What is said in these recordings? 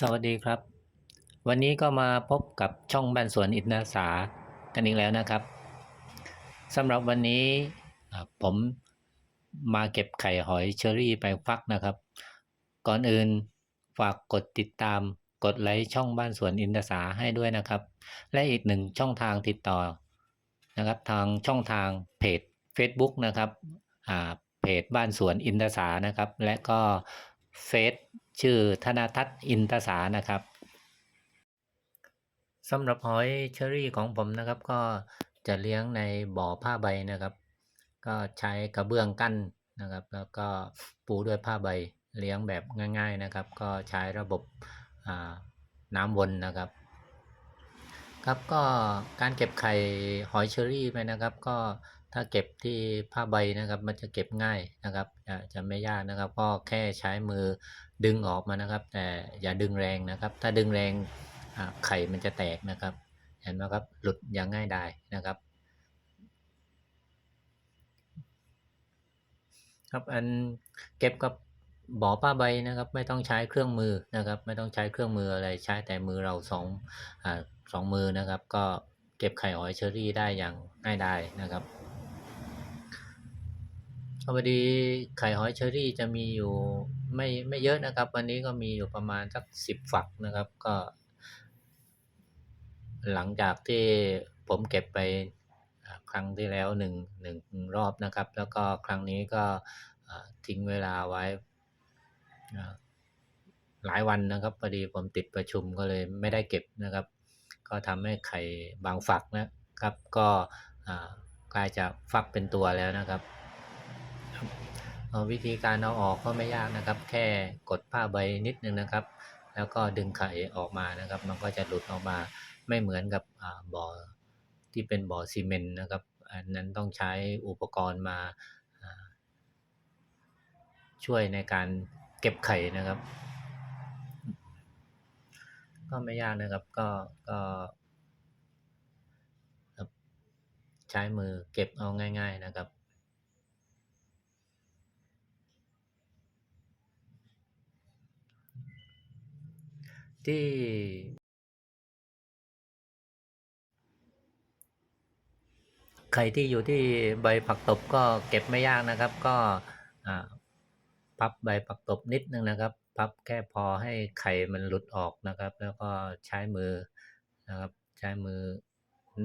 สวัสดีครับ วันนี้ก็มาพบกับช่องบ้านสวนอินทนาสากันอีกแล้วนะครับสำหรับวันนี้ผมมาเก็บไข่หอยเชอรี่ไปฟักนะครับ ก่อนอื่นฝากกดติดตามกดไลค์ช่องบ้านสวนอินทาสาให้ด้วยนะครับ และอีกหนึ่งช่องทางติดต่อนะครับทางช่องทางเพจ Facebook นะครับเพจบ้านสวนอินทสานะครับ และก็ เฟซชื่อธนาทัศน์อินทสานะครับสำหรับหอยเชอรี่ของผมนะครับ ก็จะเลี้ยงในบ่อผ้าใบนะครับ ก็ใช้กระเบื้องกั้นนะครับ แล้วก็ปูด้วยผ้าใบเลี้ยงแบบง่าย ๆนะครับ ก็ใช้ระบบน้ำวนนะครับ ครับก็การเก็บไข่หอยเชอรี่ไปนะครับ ก็ ถ้าเก็บที่ผ้าใบนะครับ มันจะเก็บง่ายนะครับจะจะไม่ยากนะครับ ก็แค่ใช้มือดึงออกมานะครับ แต่อย่าดึงแรงนะครับ ถ้าดึงแรงไข่มันจะแตกนะครับ เห็นไหมครับหลุดอย่างง่ายดายนะครับ ครับอันเก็บกับบ่อผ้าใบนะครับ ไม่ต้องใช้เครื่องมือนะครับ ไม่ต้องใช้เครื่องมืออะไรใช้แต่มือเราสองอสองมือนะครับ ก็เก็บไข่หอยเชอรี่ได้อย่างง่ายดายนะครับ พอดีไข่หอยเชอรี่จะมีอยู่ไม่ไม่เยอะนะครับ วันนี้ก็มีอยู่ประมาณสักสิบฝักนะครับก็ หลังจากที่ผมเก็บไปครั้งที่แล้วหนึ่งหนึ่งรอบนะครับ แล้วก็ครั้งนี้ก็ทิ้งเวลาไว้หลายวันนะครับพอดีผมติดประชุมก็เลยไม่ได้เก็บนะครับ ก็ทำให้ไข่บางฝักนะครับ ก็กลายจะฟักเป็นตัวแล้วนะครับ วิธีการเอาออกก็ไม่ยากนะครับ แค่กดผ้าใบนิดนึงนะครับ แล้วก็ดึงไข่ออกมานะครับ มันก็จะหลุดออกมาไม่เหมือนกับบ่อที่เป็นบ่อซีเมนต์นะครับ อันนั้นต้องใช้อุปกรณ์มาช่วยในการเก็บไข่นะครับ ก็ไม่ยากนะครับก็ก็ใช้มือเก็บเอาง่าย ๆนะครับ ที่ไข่ที่อยู่ที่ใบผักตบก็เก็บไม่ยากนะครับ ก็พับใบผักตบนิดนึงนะครับ พับแค่พอให้ไข่มันหลุดออกนะครับ แล้วก็ใช้มือนะครับ ใช้มือ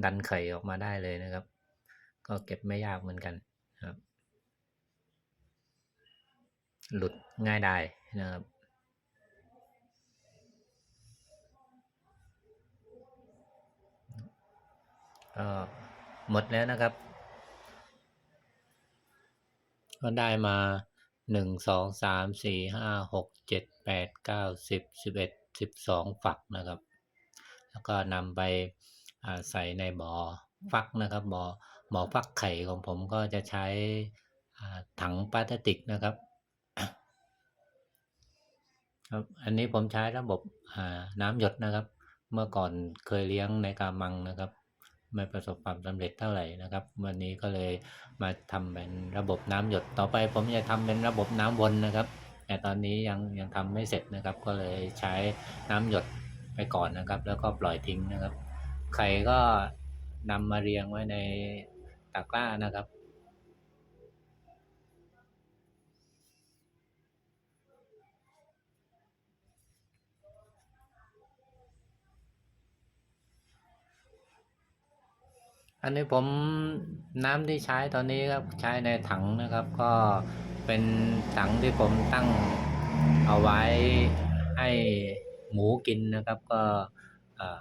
ดันไข่ออกมาได้เลยนะครับ ก็เก็บไม่ยากเหมือนกันครับ หลุดง่ายได้นะครับ ก็หมดแล้วนะครับ ก็ได้มาหนึ่งสองสามสี่ห้าหกเจ็ดแปดเก้าสิบสิบเอ็ดสิบสองฝักนะครับ แล้วก็นำไปใส่ในบ่อฟักนะครับบ่อบ่อฟักไข่ของผมก็จะใช้ถังพลาสติกนะครับครับอันนี้ผมใช้ระบบน้ำหยดนะครับ เมื่อก่อนเคยเลี้ยงในกามังนะครับ ไม่ประสบความสำเร็จเท่าไหร่นะครับ วันนี้ก็เลยมาทำเป็นระบบน้ำหยดต่อไป ผมจะทำเป็นระบบน้ำวนนะครับ แต่ตอนนี้ยังยังทำไม่เสร็จนะครับ ก็เลยใช้น้ำหยดไปก่อนนะครับ แล้วก็ปล่อยทิ้งนะครับไข่ก็นำมาเรียงไว้ในตะกร้านะครับ อันนี้ผมน้ำที่ใช้ตอนนี้ครับใช้ในถังนะครับ ก็เป็นถังที่ผมตั้งเอาไว้ให้หมูกินนะครับ ก็อ่า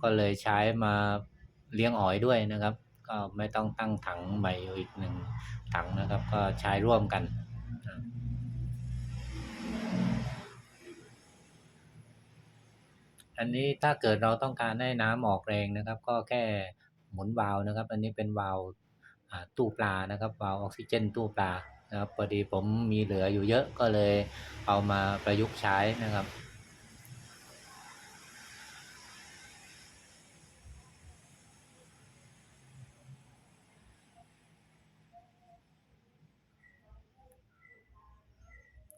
ก็เลยใช้มาเลี้ยงหอยด้วยนะครับ ก็ไม่ต้องตั้งถังใหม่อีกหนึ่งถังนะครับ ก็ใช้ร่วมกันอันนี้ถ้าเกิดเราต้องการให้น้ำออกแรงนะครับ ก็แค่ หมุนวาล์วนะครับ อันนี้เป็นวาล์วตู้ปลานะครับวาล์วออกซิเจนตู้ปลานะครับพอดีผมมีเหลืออยู่เยอะก็เลยเอามาประยุกต์ใช้นะครับ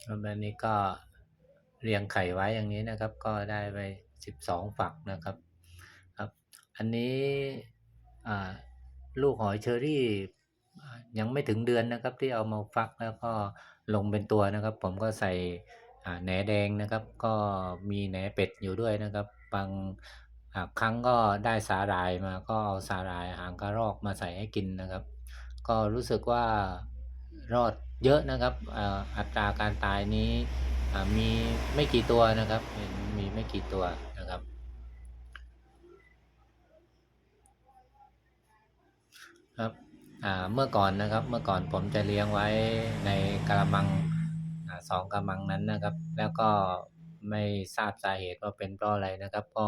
ครับอันนี้ก็เรียงไข่ไว้อย่างนี้นะครับ ก็ได้ไป 12 ฝักนะครับครับ อันนี้ ลูกหอยเชอรี่ยังไม่ถึงเดือนนะครับ ที่เอามาฟักแล้วก็ลงเป็นตัวนะครับ ผมก็ใส่แหนแดงนะครับ ก็มีแหนเป็ดอยู่ด้วยนะครับบางครั้งก็ได้สาหร่ายมาก็เอาสาหร่ายหางกระรอกมาใส่ให้กินนะครับ ก็รู้สึกว่ารอดเยอะนะครับอัตราการตายนี้มีไม่กี่ตัวนะครับเห็นมีไม่กี่ตัวนะ ครับอ่าเมื่อก่อนนะครับเมื่อก่อนผมจะเลี้ยงไว้ในกระมังอสองกระมังนั้นนะครับ แล้วก็ไม่ทราบสาเหตุว่าเป็นเพราะอะไรนะครับก็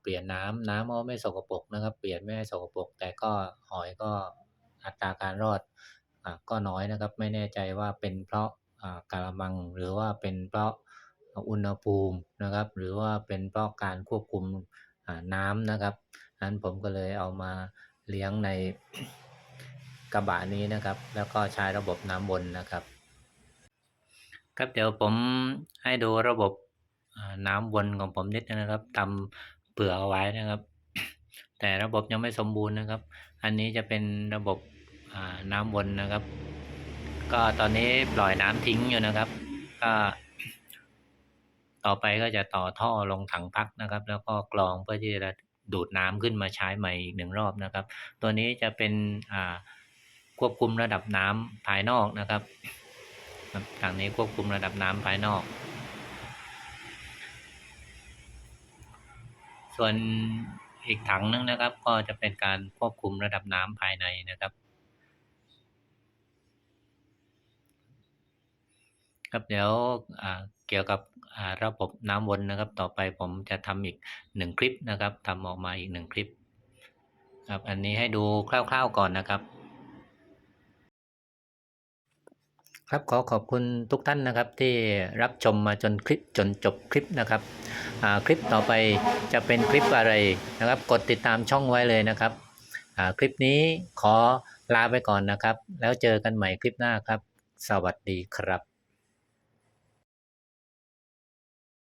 เปลี่ยนน้ำน้ำก็ไม่สกปรกนะครับ เปลี่ยนไม่ให้สกปรกแต่ก็หอยก็อัตราการรอดอก็น้อยนะครับ ไม่แน่ใจว่าเป็นเพราะกระมังหรือว่าเป็นเพราะอุณหภูมินะครับ หรือว่าเป็นเพราะการควบคุมน้ำนะครับนั้นผมก็เลยเอามา เลี้ยงในกระบะนี้นะครับ แล้วก็ใช้ระบบน้ำวนนะครับ ครับเดี๋ยวผมให้ดูระบบน้ำวนของผมนิดนะครับทำเผื่อเอาไว้นะครับ แต่ระบบยังไม่สมบูรณ์นะครับ อันนี้จะเป็นระบบน้ำวนนะครับ ก็ตอนนี้ปล่อยน้ำทิ้งอยู่นะครับ ก็ต่อไปก็จะต่อท่อลงถังพักนะครับ แล้วก็กรองเพื่อที่จะ ดูดน้ำขึ้นมาใช้ใหม่อีกหนึ่งรอบนะครับ ตัวนี้จะเป็นควบคุมระดับน้ำภายนอกนะครับครับทางนี้ควบคุมระดับน้ำภายนอก ส่วนอีกถังนึงนะครับ ก็จะเป็นการควบคุมระดับน้ำภายในนะครับครับเดี๋ยวอ่า เกี่ยวกับระบบน้ำวนนะครับ ต่อไปผมจะทำอีกหนึ่งคลิปนะครับทำออกมาอีกหนึ่งคลิปครับอันนี้ให้ดูคร่าวๆก่อนนะครับ ครับขอขอบคุณทุกท่านนะครับที่รับชมมาจนคลิปจนจบคลิปนะครับคลิปต่อไปจะเป็นคลิปอะไรนะครับ กดติดตามช่องไว้เลยนะครับคลิปนี้ขอลาไปก่อนนะครับ แล้วเจอกันใหม่คลิปหน้าครับ สวัสดีครับ